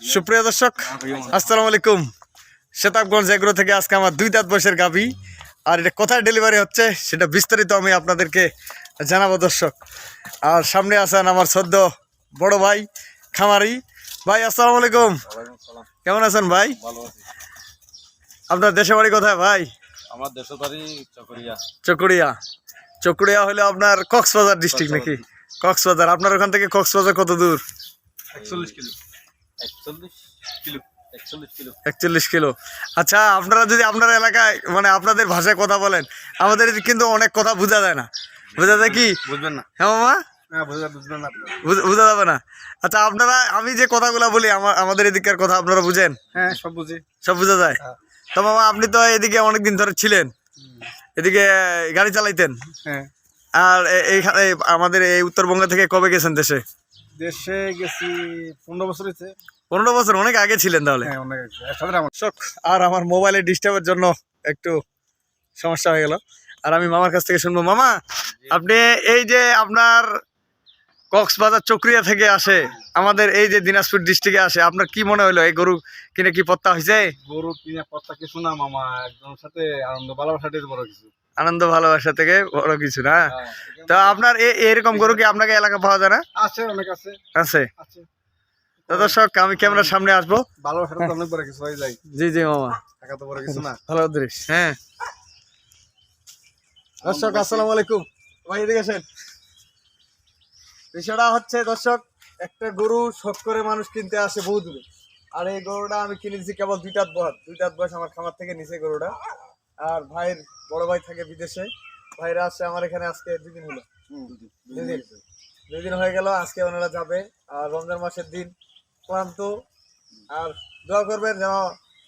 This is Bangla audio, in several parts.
সুপ্রিয় দর্শক আসসালামু আলাইকুম। শতাবগঞ্জ এগ্রো থেকে আজকে আমার দুই দাঁত বয়সের গাভী। আর এটা কোথায় ডেলিভারি হচ্ছে সেটা বিস্তারিত আমি আপনাদেরকে জানাব দর্শক। আর সামনে আছেন আমার সদ্য বড় ভাই খামারি। ভাই আসসালামু আলাইকুম। কেমন আছেন ভাই? আপনার দেশে বাড়ি কোথায় ভাই? আমার দেশের বাড়ি চকরিয়া। চকুড়িয়া চকুড়িয়া হলো আপনার কক্সবাজার ডিস্ট্রিক্ট নাকি? কক্সবাজার। আপনার ওখান থেকে কক্সবাজার কত দূর? একচল্লিশ কিলো। একচল্লিশ কিলো আচ্ছা আপনারা যদি আপনার এলাকায় মানে আপনাদের ভাষায় কথা বলেন আমাদের কিন্তু অনেক কথা বোঝা যায় না। বোঝা যায় কি? বুঝবেন না। হ্যাঁ মামা। বুঝ- যাবে না। আচ্ছা আপনারা আমি যে কথাগুলো বলি আমার আমাদের এদিকের কথা আপনারা বুঝেন? হ্যাঁ সব বুঝি। সব বোঝা যায়? হ্যাঁ। তো মামা আপনি তো এদিকে অনেকদিন ধরে ছিলেন। এদিকে গাড়ি চালাইতেন। হ্যাঁ। আর এইখানে এই আমাদের এই উত্তরবঙ্গ থেকে কবে গেছেন দেশে? দেশে গেছি পনেরো বছর হয়েছে। পনেরো বছর অনেক আগে ছিলেন তাহলে। হ্যাঁ অনেক আর আমার মোবাইলে ডিস্টার্বের জন্য একটু সমস্যা হয়ে গেল। আর আমি মামার কাছ থেকে শুনব। মামা আপনি এই যে আপনার কক্সবাজার চক্রিয়া থেকে আসে আমাদের এই যে দিনাজপুর ডিস্ট্রিক্টে আসে আপনার কি মনে হলো? এই গরু কিনে কি পত্তা হয়েছে? গরু কিনে কথা কিছু না মামা। একদম সাথে আনন্দ ভালোবাসাটির বড় কিছু। আনন্দ ভালোবাসা থেকে বড় কিছু না? হ্যাঁ, তো আপনার এরকম গরু কি আপনাকে এলাকা পাওয়া যায় না? আছে অনেক আছে। আছে? আছে। তো দর্শক আমি ক্যামেরার সামনে আসব। ভালোবাসাটা তো অনেক বড় কিছু হয়ে যায়। জি জি মামা। টাকা তো বড় কিছু না। ভালো দৃশ। হ্যাঁ। দর্শক আসসালামু আলাইকুম। ভাই এদিকে আসেন। বিষয়টা হচ্ছে দর্শক একটা গরু শখ করে মানুষ কিনতে আসে বহু দূরে। আর এই গরুটা আমি কিনেছি কেবল দুইটাত বয়স। দুইটাত বয়স আমার খামার থেকে নিচে গরুটা। আর ভাইয়ের বড় ভাই থাকে বিদেশে। ভাইরা আসছে আমার এখানে আজকে দুদিন হলো। দুদিন। দুদিন হয়ে গেল আজকে ওনারা যাবে। আর রমজান মাসের দিন ক্লান্ত। আর দোয়া করবেন যেন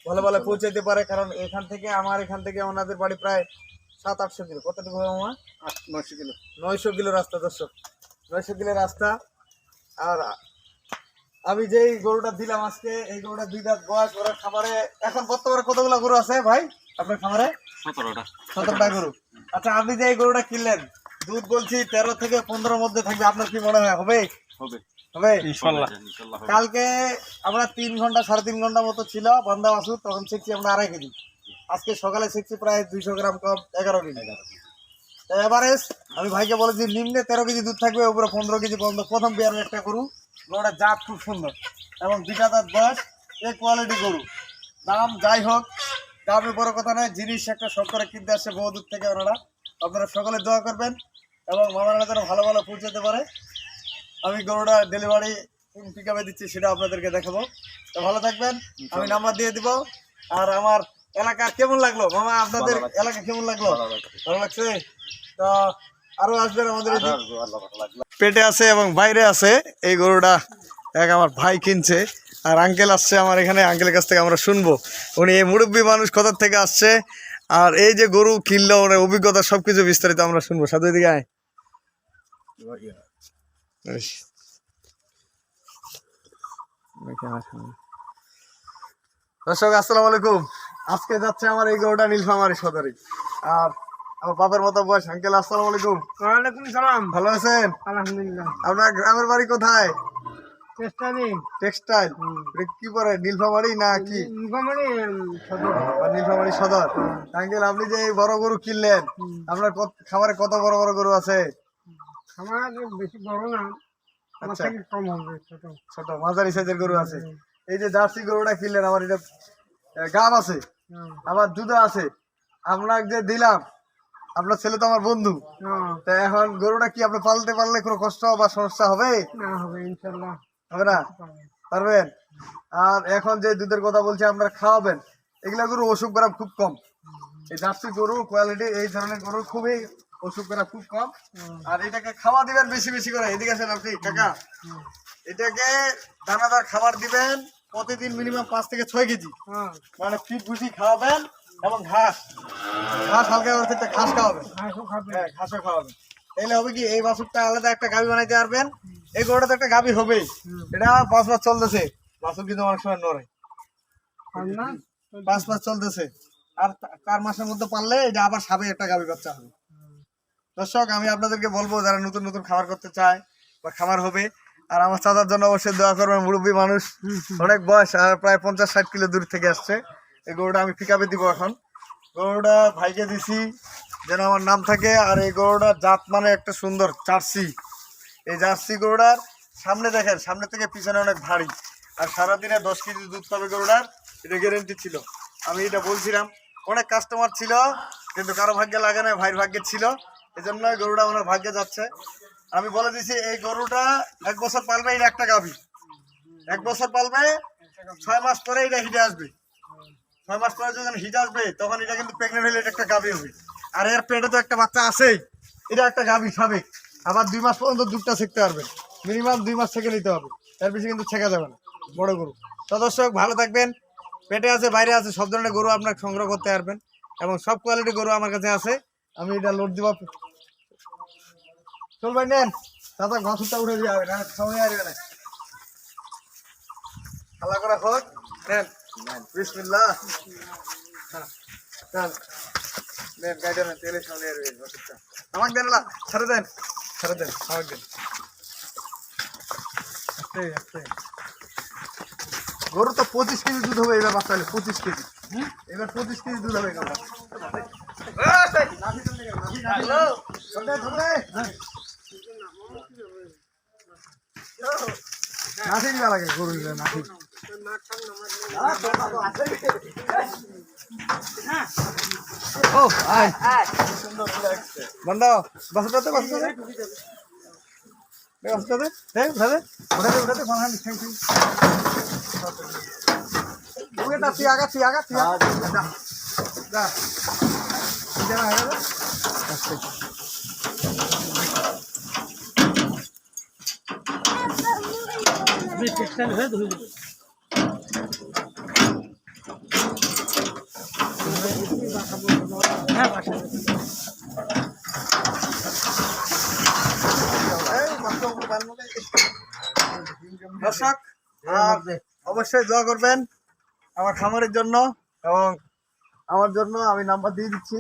ভালো ভালো পৌঁছাইতে পারে কারণ এখান থেকে আমার এখান থেকে ওনাদের বাড়ি প্রায় সাত আটশো কিলো। কতটুকু হবে আমার নয়শো কিলো। নয়শো কিলো রাস্তা দর্শক। নয়শো কিলো রাস্তা। আর আমি যেই গরুটা দিলাম আজকে এই গরুটা দুই দাঁত বয়স ওরা খামারে এখন বর্তমানে কতগুলো গরু আছে ভাই আপনার খামারে? সতেরোটা। সতেরোটা গরু। আচ্ছা আপনি যে এই গরুটা কিনলেন দুধ বলছি তেরো থেকে পনেরোর মধ্যে থাকবে আপনার কি মনে হয়? হবে? হবে। কালকে আমরা তিন ঘণ্টা সাড়ে তিন ঘণ্টা মতো ছিল বান্দা বাসু তখন শিখছি আমরা আড়াই কেজি। আজকে সকালে শিখছি প্রায় দুইশো গ্রাম কম এগারো কেজি। এভারেজ আমি ভাইকে বলেছি নিম্নে তেরো কেজি দুধ থাকবে উপরে পনেরো কেজি পর্যন্ত। প্রথম বিয়ারের একটা গরু গরুটা জাত খুব সুন্দর এবং দুইটা তার বয়স এ কোয়ালিটি গরু। দাম যাই হোক দামের বড় কথা নয় জিনিস একটা শখ করে কিনতে আসছে বহু দূর থেকে ওনারা। আপনারা সকলে দোয়া করবেন এবং মামারা যেন ভালো ভালো পৌঁছাতে পারে। আমি গরুটা ডেলিভারি পিক আপে দিচ্ছি সেটা আপনাদেরকে দেখাবো। তো ভালো থাকবেন আমি নাম্বার দিয়ে দিব। আর আমার এলাকা কেমন লাগল? মামা আপনাদের এলাকা কেমন লাগল? ভালো লাগছে। তো আরও আসবেন আমাদের। পেটে আছে এবং বাইরে আছে। এই গরুটা এক আমার ভাই কিনছে। আর আঙ্কেল আসছে আমার এখানে আঙ্কেলের কাছ থেকে আমরা শুনব। উনি এই মুরব্বী মানুষ কোথার থেকে আসছে? আর এই যে গরু কিনলো ওনার অভিজ্ঞতা সবকিছু বিস্তারিত আমরা শুনব। সাথে দিকে আয়। দর্শক আসসালামু আলাইকুম। আজকে যাচ্ছে আমার এই গরুটা নীলফামারি সদরে। আর আমার বাপের মতো বয়স। আঙ্কেল আসসালামু আলাইকুম। ওয়ালাইকুম সালাম। ভালো আছেন? আলহামদুলিল্লাহ। আপনার গ্রামের বাড়ি কোথায়? টেক্সটাইল। কি পরে নীলফামারি না কি? বা নীলফামারি সদর। আঙ্কেল আপনি যে বড় গরু কিনলেন আপনার কত- খামারে কত বড় বড় গরু আছে? আমার বেশি বড় না। আমার আচ্ছা। থেকে কম হবে ছোট। ছোট মাঝারি সাইজের গরু আছে। এই যে জার্সি গরুটা কিনলেন আমার এটা গাব আছে। আবার দুধ আছে। আপনাকে যে দিলাম আপনার ছেলে তো আমার বন্ধু। তা এখন গরুটা কি আপনি পালতে পারলে কোনো কষ্ট বা সমস্যা হবে? না হবে ইনশাল্লাহ। হবে না? পারবেন? আর এখন যে দুধের কথা বলছি আপনারা খাওয়াবেন। এগুলা গরু অসুখ করা খুব কম। এই জার্সি গরু কোয়ালিটি এই ধরনের গরু খুবই অসুখ করা খুব কম। আর এটাকে খাওয়া দিবেন বেশি বেশি করে। এদিকে আছেন আপনি কাকা। এটাকে দানাদার খাবার দিবেন প্রতিদিন মিনিমাম পাঁচ থেকে ছয় কেজি। মানে ফিট ভুসি খাওয়াবেন এবং ঘাস। ঘাস হালকা ঘাস খাওয়াবেন। ঘাসও হ্যাঁ ঘাসও খাওয়াবেন। তাহলে হবে কি এই বাছুরটা আলাদা একটা গাবি বানাইতে পারবেন এই গরুটা তো একটা গাবি হবে এটা পাঁচ মাস চলতেছে বাছুর কিন্তু অনেক সময় নড়ে। পাঁচ মাস চলতেছে। আর চার মাসের মধ্যে পারলে এটা আবার সাবে একটা গাবি বাচ্চা হবে। দর্শক আমি আপনাদেরকে বলব যারা নতুন নতুন খাবার করতে চায় বা খাবার হবে আর আমার চাচার জন্য অবশ্যই দোয়া করবেন মুরব্বী মানুষ। অনেক বয়স আর প্রায় পঞ্চাশ ষাট কিলো দূর থেকে আসছে। এই গরুটা আমি পিক আপে দিব এখন। গরুটা ভাইকে দিছি যেন আমার নাম থাকে আর এই গরুটার জাত মানে একটা সুন্দর জার্সি। এই জার্সি গরুটার সামনে দেখেন, সামনে থেকে পিছনে অনেক ভারী। আর সারাদিনে দশ কেজি দুধ পাবে গরুটার, এটা গ্যারেন্টি ছিল। আমি এটা বলছিলাম, অনেক কাস্টমার ছিল, কিন্তু কারও ভাগ্যে লাগে না, ভাইয়ের ভাগ্যে ছিল। এই জন্য গরুটা ওনার ভাগ্যে যাচ্ছে। আমি বলে দিছি, এই গরুটা এক বছর পালবে এটা একটা গাভী। এক বছর পালবে, ছয় মাস পরে এটা হিটে আসবে। ছয় মাস পরে যখন হিট আসবে, তখন এটা কিন্তু প্রেগনেন্ট হলে এটা একটা গাভী হবে। আর এর পেটে তো একটা বাচ্চা আছেই। এটা একটা গাভী সাবেক। আবার দুই মাস পর্যন্ত দুধটা শিখতে পারবেন মিনিমাম দুই মাস থেকে নিতে হবে। এর বেশি কিন্তু ছেঁকা যাবে না। বড় গরু। তো দর্শক ভালো থাকবেন। পেটে আছে বাইরে আছে সব ধরনের গরু আপনার সংগ্রহ করতে পারবেন। এবং সব কোয়ালিটি গরু আমার কাছে আছে। আমি এটা লোড দিব চল ভাই নেন। দাদা ঘাসটা উঠে যাবে না সময় আসবে না খালা করা হোক নেন। বিসমিল্লাহ। হ্যাঁ, তেলে সামনে আসবে ওষুধটা আমাকে দেন না ছেড়ে দেন ছেড়ে দেন আমাকে দেন আস্তে আস্তে গরু তো পঁচিশ কেজি দুধ হবে এবার বাচ্চা পঁচিশ কেজি এবার পঁচিশ কেজি দুধ হবে এবার দিবা লাগে গরু নাঠি ও, আয়। বন্ধ বসতে বসতে বসতে দে। ভাবে উঠাতে উঠাতে ফোন হান্ড থ্যাংক ইউ ওটা তুই আগা তুই আগা তুই আগা। যা। যা। যা আগা যা আস্তে দর্শক অবশ্যই দোয়া করবেন আমার খামারের জন্য এবং আমার জন্য আমি নাম্বার দিয়ে দিচ্ছি।